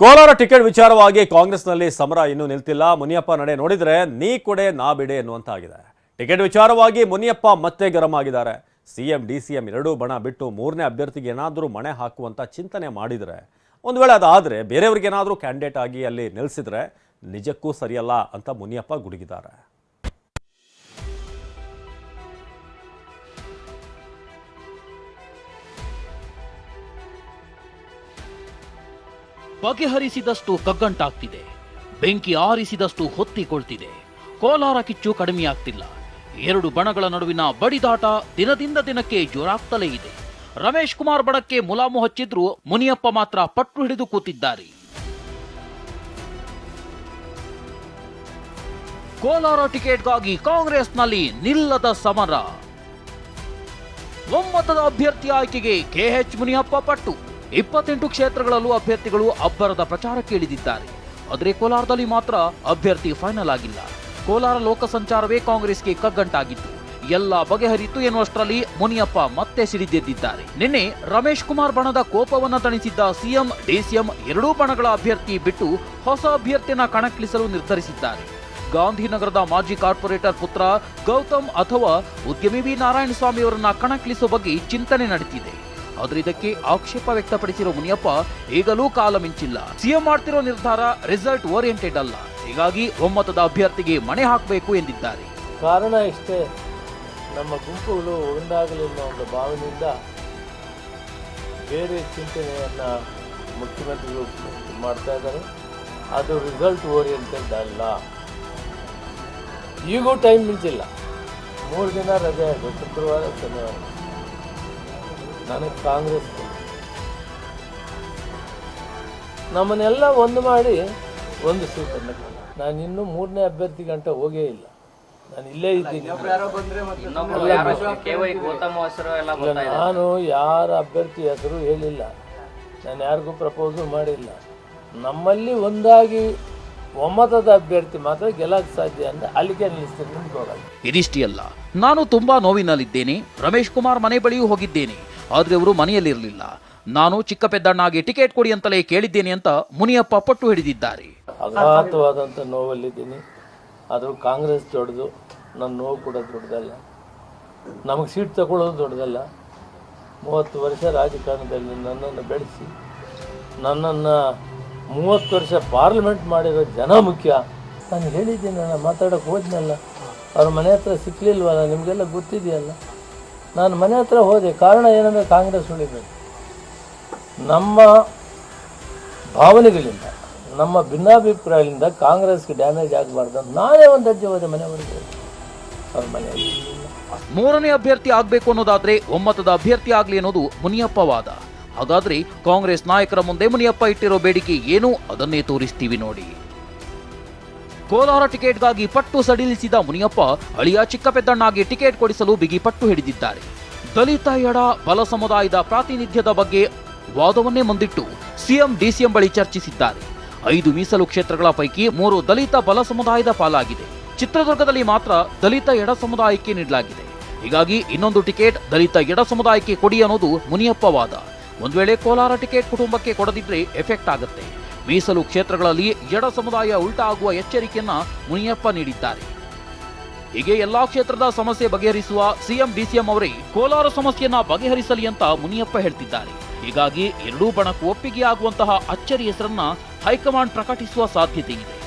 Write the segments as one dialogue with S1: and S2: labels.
S1: Kolar ticket ವಿಚಾರವಾಗಿ ಕಾಂಗ್ರೆಸ್ನಲ್ಲಿ ಸಮರ ಇನ್ನೂ ನಿಲ್ತಿಲ್ಲ. ಮುನಿಯಪ್ಪ ನಡೆ ನೋಡಿದ್ರೆ ನೀ ಕೊಡೆ ನಾ ಬಿಡೆ ಎನ್ನುವಂತಾಗಿದೆ. ಟಿಕೆಟ್ ವಿಚಾರವಾಗಿ ಮುನಿಯಪ್ಪ ಮತ್ತೆ ಗರಂ ಆಗಿದ್ದಾರೆ. ಸಿಎಂ ಡಿ ಸಿ ಎಂ ಎರಡೂ ಬಣ ಬಿಟ್ಟು ಮೂರನೇ ಅಭ್ಯರ್ಥಿಗೆ ಏನಾದರೂ ಮಣೆ ಹಾಕುವಂತ ಚಿಂತನೆ ಮಾಡಿದರೆ, ಒಂದು ವೇಳೆ ಅದಾದರೆ ಬೇರೆಯವ್ರಿಗೇನಾದರೂ ಕ್ಯಾಂಡಿಡೇಟ್ ಆಗಿ ಅಲ್ಲಿ ನಿಲ್ಲಿಸಿದ್ರೆ ನಿಜಕ್ಕೂ ಸರಿಯಲ್ಲ ಅಂತ ಮುನಿಯಪ್ಪ ಗುಡುಗಿದ್ದಾರೆ.
S2: ಬಗೆಹರಿಸಿದಷ್ಟು ಕಗ್ಗಂಟಾಗ್ತಿದೆ. ಬೆಂಕಿ ಆರಿಸಿದಷ್ಟು ಹೊತ್ತಿಕೊಳ್ತಿದೆ. ಕೋಲಾರ ಕಿಚ್ಚು ಕಡಿಮೆಯಾಗ್ತಿಲ್ಲ. ಎರಡು ಬಣಗಳ ನಡುವಿನ ಬಡಿದಾಟ ದಿನದಿಂದ ದಿನಕ್ಕೆ ಜೋರಾಗ್ತಲೇ ಇದೆ. ರಮೇಶ್ ಕುಮಾರ್ ಬಣಕ್ಕೆ ಮುಲಾಮು ಹಚ್ಚಿದ್ರು ಮುನಿಯಪ್ಪ ಮಾತ್ರ ಪಟ್ಟು ಹಿಡಿದು ಕೂತಿದ್ದಾರೆ. ಕೋಲಾರ ಟಿಕೆಟ್ಗಾಗಿ ಕಾಂಗ್ರೆಸ್ನಲ್ಲಿ ನಿಲ್ಲದ ಸಮರ. ಒಮ್ಮತದ ಅಭ್ಯರ್ಥಿ ಆಯ್ಕೆಗೆ ಕೆಎಚ್ ಮುನಿಯಪ್ಪ ಪಟ್ಟು. ಇಪ್ಪತ್ತೆಂಟು ಕ್ಷೇತ್ರಗಳಲ್ಲೂ ಅಭ್ಯರ್ಥಿಗಳು ಅಬ್ಬರದ ಪ್ರಚಾರಕ್ಕೆ ಇಳಿದಿದ್ದಾರೆ ಆದರೆ ಕೋಲಾರದಲ್ಲಿ ಮಾತ್ರ ಅಭ್ಯರ್ಥಿ ಫೈನಲ್ ಆಗಿಲ್ಲ. ಕೋಲಾರ ಲೋಕ ಸಂಚಾರವೇ ಕಾಂಗ್ರೆಸ್ಗೆ ಕಗ್ಗಂಟಾಗಿತ್ತು. ಎಲ್ಲ ಬಗೆಹರಿತು ಎನ್ನುವಷ್ಟರಲ್ಲಿ ಮುನಿಯಪ್ಪ ಮತ್ತೆ ಸಿಡಿದೆದ್ದಿದ್ದಾರೆ. ನಿನ್ನೆ ರಮೇಶ್ ಕುಮಾರ್ ಬಣದ ಕೋಪವನ್ನ ತಣಿಸಿದ್ದ ಸಿಎಂ, ಡಿಸಿಎಂ ಎರಡೂ ಬಣಗಳ ಅಭ್ಯರ್ಥಿ ಬಿಟ್ಟು ಹೊಸ ಅಭ್ಯರ್ಥಿಯನ್ನ ಕಣಕ್ಕಿಳಿಸಲು ನಿರ್ಧರಿಸಿದ್ದಾರೆ. ಗಾಂಧಿನಗರದ ಮಾಜಿ ಕಾರ್ಪೊರೇಟರ್ ಪುತ್ರ ಗೌತಮ್ ಅಥವಾ ಉದ್ಯಮಿ ವಿ. ನಾರಾಯಣಸ್ವಾಮಿ ಅವರನ್ನ ಕಣಕ್ಕಿಳಿಸುವ ಬಗ್ಗೆ ಚಿಂತನೆ ನಡೆದಿದೆ ಆದ್ರೆ ಇದಕ್ಕೆ ಆಕ್ಷೇಪ ವ್ಯಕ್ತಪಡಿಸಿರೋ ಮುನಿಯಪ್ಪ ಈಗಲೂ ಕಾಲ ಮಿಂಚಿಲ್ಲ. ಸಿಎಂ ಮಾಡ್ತಿರೋ ನಿರ್ಧಾರ ರಿಸಲ್ಟ್ ಓರಿಯೆಂಟೆಡ್ ಅಲ್ಲ. ಹೀಗಾಗಿ ಒಮ್ಮತದ ಅಭ್ಯರ್ಥಿಗೆ ಮಣೆ ಹಾಕಬೇಕು ಎಂದಿದ್ದಾರೆ.
S3: ಕಾರಣ ಇಷ್ಟೇ. ನಮ್ಮ ಗುಂಪುಗಳು ಒಂದಾಗಲಿ ಅನ್ನೋ ಒಂದು ಭಾವನೆಯಿಂದ ಬೇರೆ ಚಿಂತನೆಯನ್ನು ಮುಖ್ಯಮಂತ್ರಿಗಳು ಮಾಡ್ತಾ ಇದ್ದಾರೆ. ಅದು ರಿಸಲ್ಟ್ ಓರಿಯೆಂಟೆಡ್ ಅಲ್ಲ. ಈಗೂ ಟೈಮ್ ಮಿಂಚಿಲ್ಲ. ಮೂರು ದಿನ ರಜೆ ಶುಕ್ರವಾರ, ಶನಿವಾರ. ನನಗೆ ಕಾಂಗ್ರೆಸ್ ನಮ್ಮನ್ನೆಲ್ಲ ಒಂದು ಮಾಡಿ ಒಂದು ಸೀಟನ್ನು ನಾನು ಇನ್ನೂ ಮೂರನೇ ಅಭ್ಯರ್ಥಿ ಗಂಟೆ ಹೋಗೇ ಇಲ್ಲ. ನಾನು ಇಲ್ಲೇ ಇದ್ದೀನಿ. ನಾನು ಯಾರ ಅಭ್ಯರ್ಥಿ ಹೆಸರು ಹೇಳಿಲ್ಲ. ನಾನು ಯಾರಿಗೂ ಪ್ರಪೋಸು ಮಾಡಿಲ್ಲ. ನಮ್ಮಲ್ಲಿ ಒಂದಾಗಿ ಒಮ್ಮತದ ಅಭ್ಯರ್ಥಿ ಮಾತ್ರ ಗೆಲ್ಲಕ್ಕೆ ಸಾಧ್ಯ ಅಂತ ಅಲ್ಲಿಗೆ ನಿಲ್ಲಿಸ್ತೀನಿ
S2: ಇದಿಷ್ಟೇ ಅಲ್ಲ ನಾನು ತುಂಬಾ ನೋವಿನಲ್ಲಿದ್ದೇನೆ. ರಮೇಶ್ ಕುಮಾರ್ ಮನೆ ಬಳಿಯೂ ಹೋಗಿದ್ದೇನೆ. ಆದ್ರೆ ಅವರು ಮನೆಯಲ್ಲಿರಲಿಲ್ಲ ನಾನು ಚಿಕ್ಕ ಪೆದ್ದಣ್ಣಾಗಿ ಟಿಕೆಟ್ ಕೊಡಿ ಅಂತಲೇ ಕೇಳಿದ್ದೇನೆ ಅಂತ ಮುನಿಯಪ್ಪ ಪಟ್ಟು ಹಿಡಿದಿದ್ದಾರೆ.
S3: ಅಗಾಧವಾದಂಥ ನೋವಲ್ಲಿದ್ದೀನಿ. ಆದರೂ ಕಾಂಗ್ರೆಸ್ ದೊಡ್ಡದು ನನ್ನ ನೋವು ಕೂಡ ದೊಡ್ಡದಲ್ಲ. ನಮಗೆ ಸೀಟ್ ತಗೊಳ್ಳೋದು ದೊಡ್ಡದಲ್ಲ. ಮೂವತ್ತು ವರ್ಷ ರಾಜಕಾರಣದಲ್ಲಿ ನನ್ನನ್ನು ಬೆಳೆಸಿ, ನನ್ನನ್ನು ಮೂವತ್ತು ವರ್ಷ ಪಾರ್ಲಿಮೆಂಟ್ ಮಾಡಿರೋ ಜನ ಮುಖ್ಯ. ನಾನು ಹೇಳಿದ್ದೀನಿ ನಾನು ಮಾತಾಡೋಕೆ ಹೋದ್ನಲ್ಲ. ಅವ್ರ ಮನೆ ಹತ್ರ ಸಿಕ್ಕಲಿಲ್ವಲ್ಲ ನಿಮಗೆಲ್ಲ ಗೊತ್ತಿದೆಯಲ್ಲ. ನಾನು ಮನೆ ಹತ್ರ ಹೋದೆ, ಕಾರಣ ಏನಂದರೆ ಕಾಂಗ್ರೆಸ್ ಉಳಿಬೇಕು ನಮ್ಮ ಭಾವನೆಗಳಿಂದ, ನಮ್ಮ ಭಿನ್ನಾಭಿಪ್ರಾಯದಿಂದ ಕಾಂಗ್ರೆಸ್ಗೆ ಡ್ಯಾಮೇಜ್ ಆಗಬಾರ್ದು ನಾನೇ ಒಂದು ಅಜ್ಜೆ ಹೋದೆ ಮನೆವರೆಗೆ ಅವ್ರ ಮನೆಯಲ್ಲಿ
S2: ಮೂರನೇ ಅಭ್ಯರ್ಥಿ ಆಗಬೇಕು ಅನ್ನೋದಾದ್ರೆ ಒಮ್ಮತದ ಅಭ್ಯರ್ಥಿ ಆಗಲಿ ಅನ್ನೋದು ಮುನಿಯಪ್ಪ ವಾದ. ಹಾಗಾದ್ರೆ ಕಾಂಗ್ರೆಸ್ ನಾಯಕರ ಮುಂದೆ ಮುನಿಯಪ್ಪ ಇಟ್ಟಿರೋ ಬೇಡಿಕೆ ಏನು? ಅದನ್ನೇ ತೋರಿಸ್ತೀವಿ ನೋಡಿ. ಕೋಲಾರ ಟಿಕೆಟ್ಗಾಗಿ ಪಟ್ಟು ಸಡಿಲಿಸಿದ ಮುನಿಯಪ್ಪ, ಅಳಿಯ ಚಿಕ್ಕಪೆದ್ದಣ್ಣಾಗಿ ಟಿಕೆಟ್ ಕೊಡಿಸಲು ಬಿಗಿ ಪಟ್ಟು ಹಿಡಿದಿದ್ದಾರೆ. ದಲಿತ ಎಡ ಬಲ ಸಮುದಾಯದ ಪ್ರಾತಿನಿಧ್ಯದ ಬಗ್ಗೆ ವಾದವನ್ನೇ ಮುಂದಿಟ್ಟು ಸಿಎಂ, ಡಿಸಿಎಂ ಬಳಿ ಚರ್ಚಿಸಿದ್ದಾರೆ. ಐದು ಮೀಸಲು ಕ್ಷೇತ್ರಗಳ ಪೈಕಿ ಮೂರು ದಲಿತ ಬಲ ಸಮುದಾಯದ ಪಾಲಾಗಿದೆ. ಚಿತ್ರದುರ್ಗದಲ್ಲಿ ಮಾತ್ರ ದಲಿತ ಎಡ ಸಮುದಾಯಕ್ಕೆ ನೀಡಲಾಗಿದೆ. ಹೀಗಾಗಿ ಇನ್ನೊಂದು ಟಿಕೆಟ್ ದಲಿತ ಎಡ ಸಮುದಾಯಕ್ಕೆ ಕೊಡಿ ಅನ್ನೋದು ಮುನಿಯಪ್ಪ ವಾದ. ಒಂದು ವೇಳೆ ಕೋಲಾರ ಟಿಕೆಟ್ ಕುಟುಂಬಕ್ಕೆ ಕೊಡದಿದ್ರೆ ಎಫೆಕ್ಟ್ ಆಗುತ್ತೆ. ಮೀಸಲು ಕ್ಷೇತ್ರಗಳಲ್ಲಿ ಎಡ ಸಮುದಾಯ ಉಲ್ಟಾಗುವ ಎಚ್ಚರಿಕೆಯನ್ನ ಮುನಿಯಪ್ಪ ನೀಡಿದ್ದಾರೆ. ಹೀಗೆ ಎಲ್ಲಾ ಕ್ಷೇತ್ರದ ಸಮಸ್ಯೆ ಬಗೆಹರಿಸುವ ಸಿಎಂ, ಡಿಸಿಎಂ ಅವರೇ ಕೋಲಾರ ಸಮಸ್ಯೆಯನ್ನ ಬಗೆಹರಿಸಲಿ ಅಂತ ಮುನಿಯಪ್ಪ ಹೇಳ್ತಿದ್ದಾರೆ. ಹೀಗಾಗಿ ಎರಡೂ ಬಣಕ್ಕೂ ಒಪ್ಪಿಗೆ ಆಗುವಂತಹ ಅಚ್ಚರಿ ಹೆಸರನ್ನ ಹೈಕಮಾಂಡ್ ಪ್ರಕಟಿಸುವ ಸಾಧ್ಯತೆ ಇದೆ.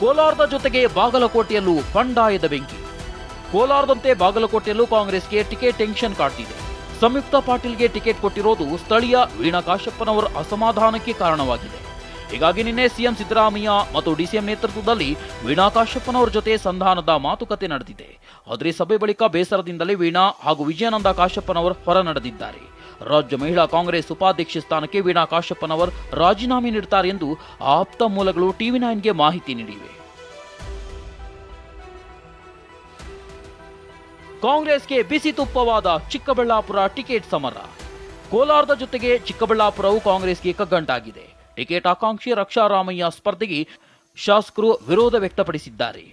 S2: ಕೋಲಾರದ ಜೊತೆಗೆ ಬಾಗಲಕೋಟೆಯಲ್ಲೂ ಬಂಡಾಯದ ಬೆಂಕಿ. ಕೋಲಾರದಂತೆ ಬಾಗಲಕೋಟೆಯಲ್ಲೂ ಕಾಂಗ್ರೆಸ್ಗೆ ಟಿಕೆಟ್ ಟೆನ್ಷನ್ ಕಾಡ್ತಿದೆ. ಸಂಯುಕ್ತ ಪಾಟೀಲ್ಗೆ ಟಿಕೆಟ್ ಕೊಟ್ಟಿರೋದು ಸ್ಥಳೀಯ ವೀಣಾ ಕಾಶಪ್ಪನವರ ಅಸಮಾಧಾನಕ್ಕೆ ಕಾರಣವಾಗಿದೆ. ಹೀಗಾಗಿ ನಿನ್ನೆ ಸಿಎಂ ಸಿದ್ದರಾಮಯ್ಯ ಮತ್ತು ಡಿಸಿಎಂ ನೇತೃತ್ವದಲ್ಲಿ ವೀಣಾ ಕಾಶಪ್ಪನವರ ಜೊತೆ ಸಂಧಾನದ ಮಾತುಕತೆ ನಡೆದಿದೆ. ಆದರೆ ಸಭೆ ಬಳಿಕ ಬೇಸರದಿಂದಲೇ ವೀಣಾ ಹಾಗೂ ವಿಜಯಾನಂದ ಕಾಶಪ್ಪನವರು ಹೊರ ನಡೆದಿದ್ದಾರೆ. ರಾಜ್ಯ ಮಹಿಳಾ ಕಾಂಗ್ರೆಸ್ ಉಪಾಧ್ಯಕ್ಷ ಸ್ಥಾನಕ್ಕೆ ವೀಣಾ ಕಾಶಪ್ಪನವರ್ ರಾಜೀನಾಮೆ ನೀಡುತ್ತಾರೆ ಎಂದು ಆಪ್ತ ಮೂಲಗಳು ಟಿವಿ ನೈನ್ಗೆ ಮಾಹಿತಿ ನೀಡಿವೆ. ಕಾಂಗ್ರೆಸ್ಗೆ ಬಿಸಿ ತುಪ್ಪವಾದ ಚಿಕ್ಕಬಳ್ಳಾಪುರ ಟಿಕೆಟ್ ಸಮರ. ಕೋಲಾರದ ಜೊತೆಗೆ ಚಿಕ್ಕಬಳ್ಳಾಪುರವು ಕಾಂಗ್ರೆಸ್ಗೆ ಕಗ್ಗಂಟಾಗಿದೆ. ಟಿಕೆಟ್ ಆಕಾಂಕ್ಷಿ ರಕ್ಷಾರಾಮಯ್ಯ ಸ್ಪರ್ಧೆಗೆ ಶಾಸಕರು ವಿರೋಧ ವ್ಯಕ್ತಪಡಿಸಿದ್ದಾರೆ.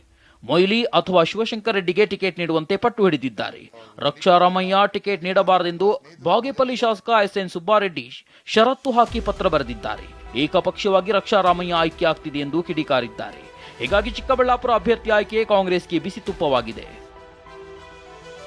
S2: ಮೊಯ್ಲಿ ಅಥವಾ ಶಿವಶಂಕರ ರೆಡ್ಡಿಗೆ ಟಿಕೆಟ್ ನೀಡುವಂತೆ ಪಟ್ಟು ಹಿಡಿದಿದ್ದಾರೆ. ರಕ್ಷಾರಾಮಯ್ಯ ಟಿಕೆಟ್ ನೀಡಬಾರದೆಂದು ಬಾಗೇಪಲ್ಲಿ ಶಾಸಕ ಎಸ್ ಎನ್ ಸುಬ್ಬಾರೆಡ್ಡಿ ಷರತ್ತು ಹಾಕಿ ಪತ್ರ ಬರೆದಿದ್ದಾರೆ. ಏಕಪಕ್ಷವಾಗಿ ರಕ್ಷಾರಾಮಯ್ಯ ಆಯ್ಕೆ ಆಗ್ತಿದೆ ಎಂದು ಕಿಡಿಕಾರಿದ್ದಾರೆ. ಹೀಗಾಗಿ ಚಿಕ್ಕಬಳ್ಳಾಪುರ ಅಭ್ಯರ್ಥಿ ಆಯ್ಕೆ ಕಾಂಗ್ರೆಸ್ಗೆ ಬಿಸಿ ತುಪ್ಪವಾಗಿದೆ.